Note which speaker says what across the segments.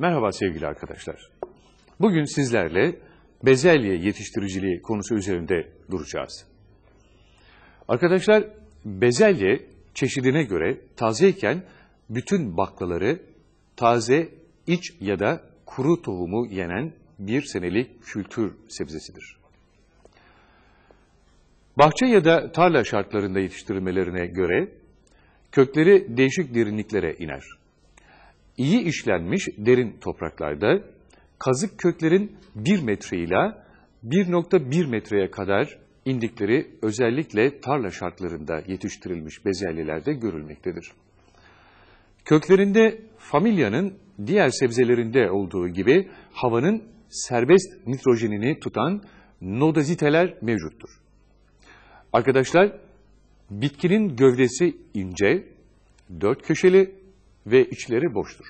Speaker 1: Merhaba sevgili arkadaşlar. Bugün sizlerle bezelye yetiştiriciliği konusu üzerinde duracağız. Arkadaşlar bezelye çeşidine göre tazeyken bütün baklaları taze iç ya da kuru tohumu yenen bir senelik kültür sebzesidir. Bahçe ya da tarla şartlarında yetiştirilmelerine göre kökleri değişik derinliklere iner. İyi işlenmiş derin topraklarda kazık köklerin 1 metre ile 1.1 metreye kadar indikleri özellikle tarla şartlarında yetiştirilmiş bezelyelerde görülmektedir. Köklerinde familyanın diğer sebzelerinde olduğu gibi havanın serbest nitrojenini tutan nodaziteler mevcuttur. Arkadaşlar bitkinin gövdesi ince, dört köşeli ve içleri boştur.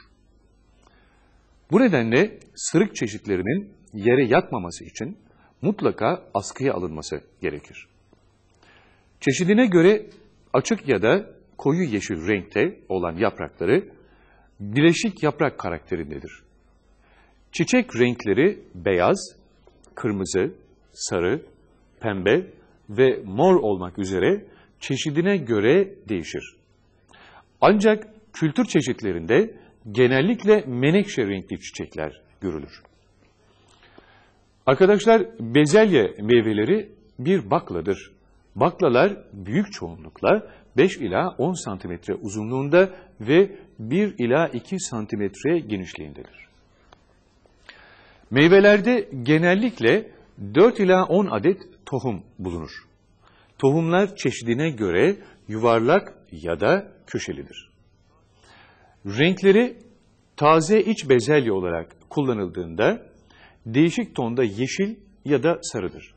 Speaker 1: Bu nedenle sırık çeşitlerinin yere yatmaması için mutlaka askıya alınması gerekir. Çeşidine göre açık ya da koyu yeşil renkte olan yaprakları bileşik yaprak karakterindedir. Çiçek renkleri beyaz, kırmızı, sarı, pembe ve mor olmak üzere çeşidine göre değişir. Ancak kültür çeşitlerinde genellikle menekşe renkli çiçekler görülür. Arkadaşlar bezelye meyveleri bir bakladır. Baklalar büyük çoğunlukla 5 ila 10 santimetre uzunluğunda ve 1 ila 2 santimetre genişliğindedir. Meyvelerde genellikle 4 ila 10 adet tohum bulunur. Tohumlar çeşidine göre yuvarlak ya da köşelidir. Renkleri taze iç bezelye olarak kullanıldığında değişik tonda yeşil ya da sarıdır.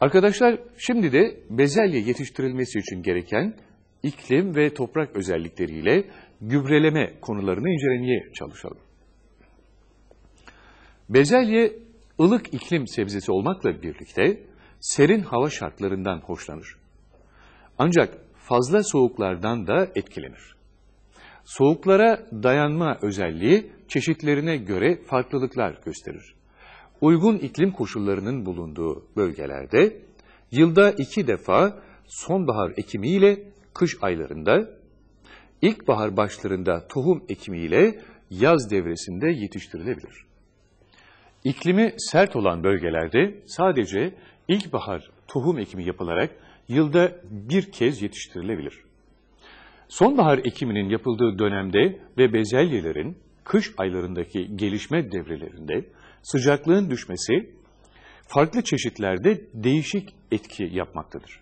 Speaker 1: Arkadaşlar şimdi de bezelye yetiştirilmesi için gereken iklim ve toprak özellikleriyle gübreleme konularını incelemeye çalışalım. Bezelye ılık iklim sebzesi olmakla birlikte serin hava şartlarından hoşlanır. Ancak fazla soğuklardan da etkilenir. Soğuklara dayanma özelliği çeşitlerine göre farklılıklar gösterir. Uygun iklim koşullarının bulunduğu bölgelerde yılda iki defa sonbahar ekimiyle kış aylarında, ilkbahar başlarında tohum ekimiyle yaz devresinde yetiştirilebilir. İklimi sert olan bölgelerde sadece ilkbahar tohum ekimi yapılarak yılda bir kez yetiştirilebilir. Sonbahar ekiminin yapıldığı dönemde ve bezelyelerin kış aylarındaki gelişme devrelerinde sıcaklığın düşmesi farklı çeşitlerde değişik etki yapmaktadır.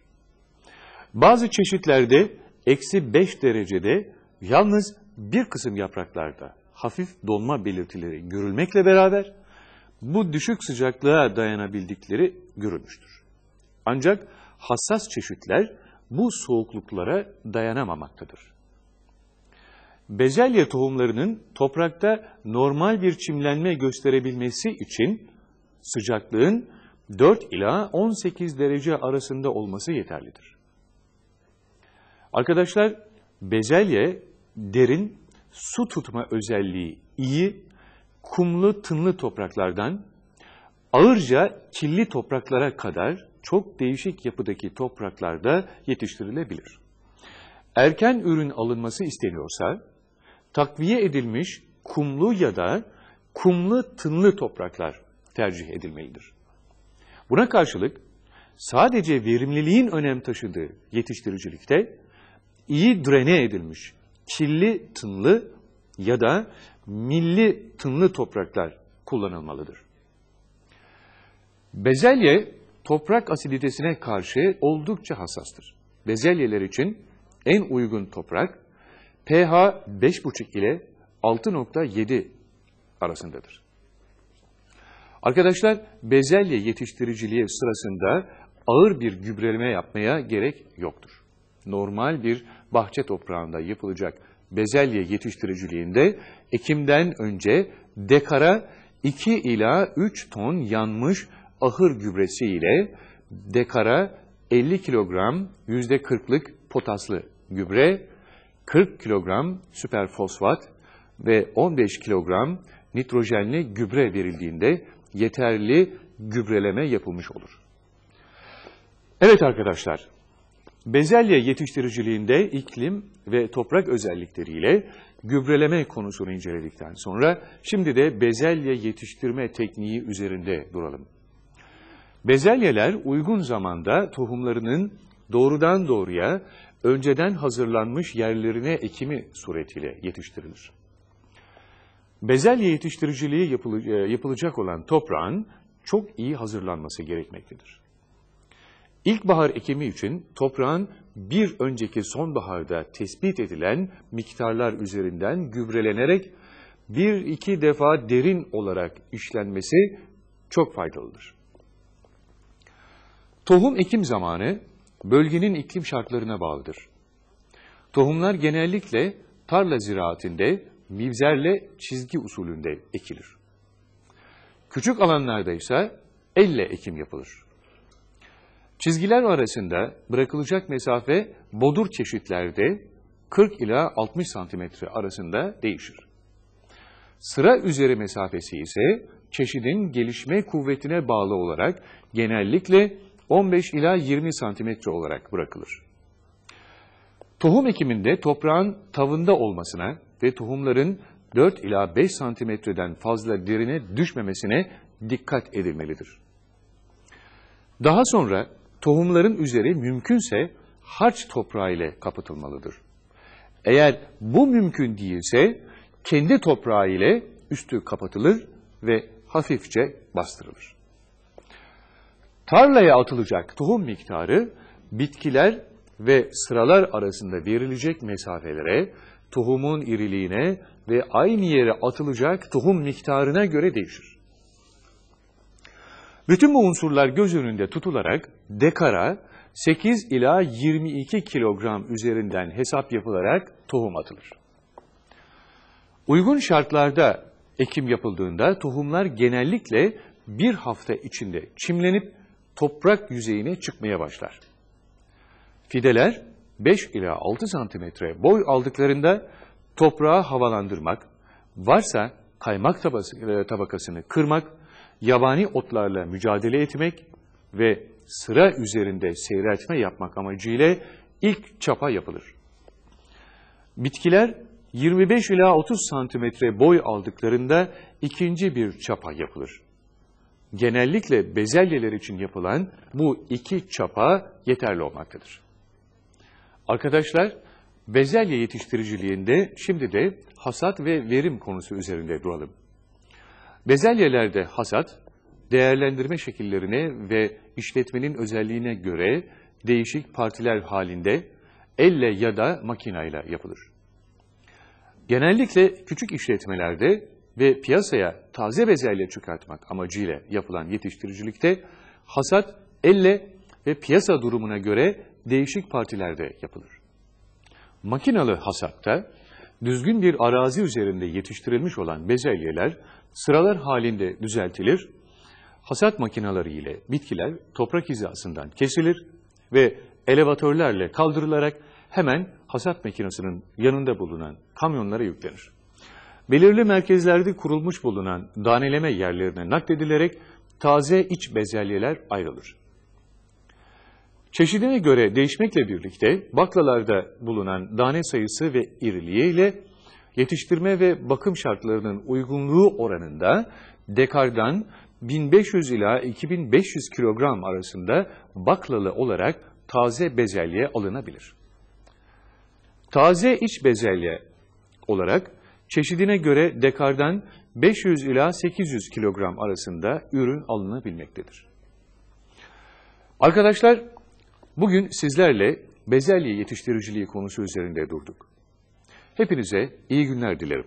Speaker 1: Bazı çeşitlerde eksi 5 derecede yalnız bir kısım yapraklarda hafif donma belirtileri görülmekle beraber bu düşük sıcaklığa dayanabildikleri görülmüştür. Ancak hassas çeşitler bu soğukluklara dayanamamaktadır. Bezelye tohumlarının toprakta normal bir çimlenme gösterebilmesi için sıcaklığın 4 ila 18 derece arasında olması yeterlidir. Arkadaşlar bezelye derin su tutma özelliği iyi kumlu tınlı topraklardan ağırca kirli topraklara kadar çok değişik yapıdaki topraklarda yetiştirilebilir. Erken ürün alınması isteniyorsa takviye edilmiş kumlu ya da kumlu tınlı topraklar tercih edilmelidir. Buna karşılık sadece verimliliğin önem taşıdığı yetiştiricilikte iyi drene edilmiş kirli tınlı ya da milli tınlı topraklar kullanılmalıdır. Bezelye toprak asiditesine karşı oldukça hassastır. Bezelyeler için en uygun toprak pH 5,5 ile 6,7 arasındadır. Arkadaşlar bezelye yetiştiriciliği sırasında ağır bir gübreleme yapmaya gerek yoktur. Normal bir bahçe toprağında yapılacak bezelye yetiştiriciliğinde ekimden önce dekara 2 ila 3 ton yanmış ahır gübresi ile dekara 50 kilogram %40'lık potaslı gübre, 40 kilogram süper fosfat ve 15 kilogram nitrojenli gübre verildiğinde yeterli gübreleme yapılmış olur. Evet arkadaşlar, bezelye yetiştiriciliğinde iklim ve toprak özellikleriyle gübreleme konusunu inceledikten sonra şimdi de bezelye yetiştirme tekniği üzerinde duralım. Bezelyeler uygun zamanda tohumlarının doğrudan doğruya önceden hazırlanmış yerlerine ekimi suretiyle yetiştirilir. Bezelye yetiştiriciliği yapılı- e, yapılacak olan toprağın çok iyi hazırlanması gerekmektedir. İlkbahar ekimi için toprağın bir önceki sonbaharda tespit edilen miktarlar üzerinden gübrelenerek bir iki defa derin olarak işlenmesi çok faydalıdır. Tohum ekim zamanı bölgenin iklim şartlarına bağlıdır. Tohumlar genellikle tarla ziraatinde mivzerle çizgi usulünde ekilir. Küçük alanlarda ise elle ekim yapılır. Çizgiler arasında bırakılacak mesafe bodur çeşitlerde 40 ila 60 santimetre arasında değişir. Sıra üzeri mesafesi ise çeşidin gelişme kuvvetine bağlı olarak genellikle 15 ila 20 santimetre olarak bırakılır. Tohum ekiminde toprağın tavında olmasına ve tohumların 4 ila 5 santimetreden fazla derine düşmemesine dikkat edilmelidir. Daha sonra tohumların üzeri mümkünse harç toprağı ile kapatılmalıdır. Eğer bu mümkün değilse kendi toprağı ile üstü kapatılır ve hafifçe bastırılır. Tarlaya atılacak tohum miktarı bitkiler ve sıralar arasında verilecek mesafelere, tohumun iriliğine ve aynı yere atılacak tohum miktarına göre değişir. Bütün bu unsurlar göz önünde tutularak dekara 8 ila 22 kilogram üzerinden hesap yapılarak tohum atılır. Uygun şartlarda ekim yapıldığında tohumlar genellikle bir hafta içinde çimlenip toprak yüzeyine çıkmaya başlar. Fideler 5 ila 6 santimetre boy aldıklarında toprağı havalandırmak, varsa kaymak e, tabakasını kırmak, yabani otlarla mücadele etmek ve sıra üzerinde seyreltme yapmak amacıyla ilk çapa yapılır. Bitkiler 25 ila 30 santimetre boy aldıklarında ikinci bir çapa yapılır. Genellikle bezelyeler için yapılan bu iki çapa yeterli olmaktadır. Arkadaşlar, bezelye yetiştiriciliğinde şimdi de hasat ve verim konusu üzerinde duralım. Bezelyelerde hasat, değerlendirme şekillerine ve işletmenin özelliğine göre değişik partiler halinde elle ya da makinayla yapılır. Genellikle küçük işletmelerde ve piyasaya taze bezelye çıkartmak amacıyla yapılan yetiştiricilikte hasat elle ve piyasa durumuna göre değişik partilerde yapılır. Makinalı hasatta düzgün bir arazi üzerinde yetiştirilmiş olan bezelyeler sıralar halinde düzeltilir, hasat makineleri ile bitkiler toprak hizasından kesilir ve elevatörlerle kaldırılarak hemen hasat makinesinin yanında bulunan kamyonlara yüklenir. Belirli merkezlerde kurulmuş bulunan daneleme yerlerine nakledilerek taze iç bezelyeler ayrılır. Çeşidine göre değişmekle birlikte baklalarda bulunan dane sayısı ve iriliği ile yetiştirme ve bakım şartlarının uygunluğu oranında dekardan 1500 ila 2500 kilogram arasında baklalı olarak taze bezelye alınabilir. Taze iç bezelye olarak çeşidine göre dekardan 500 ila 800 kilogram arasında ürün alınabilmektedir. Arkadaşlar, bugün sizlerle bezelye yetiştiriciliği konusu üzerinde durduk. Hepinize iyi günler dilerim.